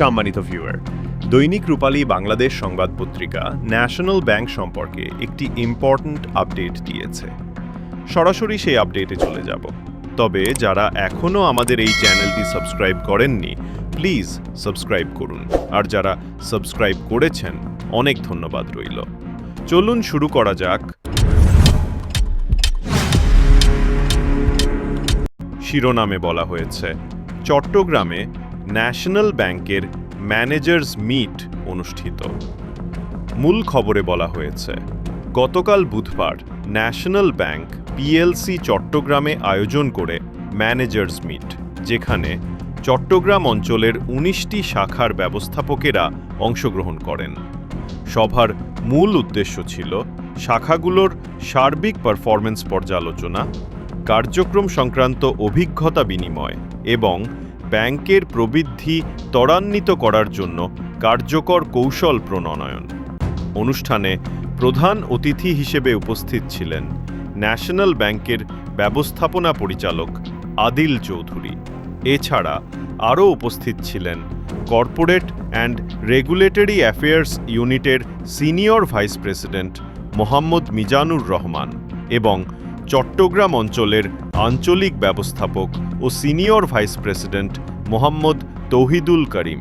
সম্মানিত ভিউয়ার দৈনিক রূপালী বাংলাদেশ সংবাদ পত্রিকা ন্যাশনাল ব্যাংক সম্পর্কে একটি ইম্পর্ট্যান্ট আপডেট দিয়েছে। সরাসরি সেই আপডেটে চলে যাব। তবে যারা এখনও আমাদের এই চ্যানেলটি সাবস্ক্রাইব করেননি প্লিজ সাবস্ক্রাইব করুন। আর যারা সাবস্ক্রাইব করেছেন, অনেক ধন্যবাদ রইল। চলুন শুরু করা যাক। শিরোনামে বলা হয়েছে, চট্টগ্রামে ন্যাশনাল ব্যাংকের ম্যানেজার্স মিট অনুষ্ঠিত। মূল খবরে বলা হয়েছে, গতকাল বুধবার ন্যাশনাল ব্যাংক পিএলসি চট্টগ্রামে আয়োজন করে ম্যানেজার্স মিট, যেখানে চট্টগ্রাম অঞ্চলের উনিশটি শাখার ব্যবস্থাপকেরা অংশগ্রহণ করেন। সভার মূল উদ্দেশ্য ছিল শাখাগুলোর সার্বিক পারফরমেন্স পর্যালোচনা, কার্যক্রম সংক্রান্ত অভিজ্ঞতা বিনিময় এবং ব্যাংকের প্রবৃদ্ধি ত্বরান্বিত করার জন্য কার্যকর কৌশল প্রণয়ন। অনুষ্ঠানে প্রধান অতিথি হিসেবে উপস্থিত ছিলেন ন্যাশনাল ব্যাংকের ব্যবস্থাপনা পরিচালক আদিল চৌধুরী। এছাড়া আরও উপস্থিত ছিলেন কর্পোরেট অ্যান্ড রেগুলেটরি অ্যাফেয়ার্স ইউনিটের senior vice president Mohammad Mizanur Rahman এবং চট্টগ্রাম অঞ্চলের আঞ্চলিক ব্যবস্থাপক ও senior vice president Mohammad Tauhidul Karim.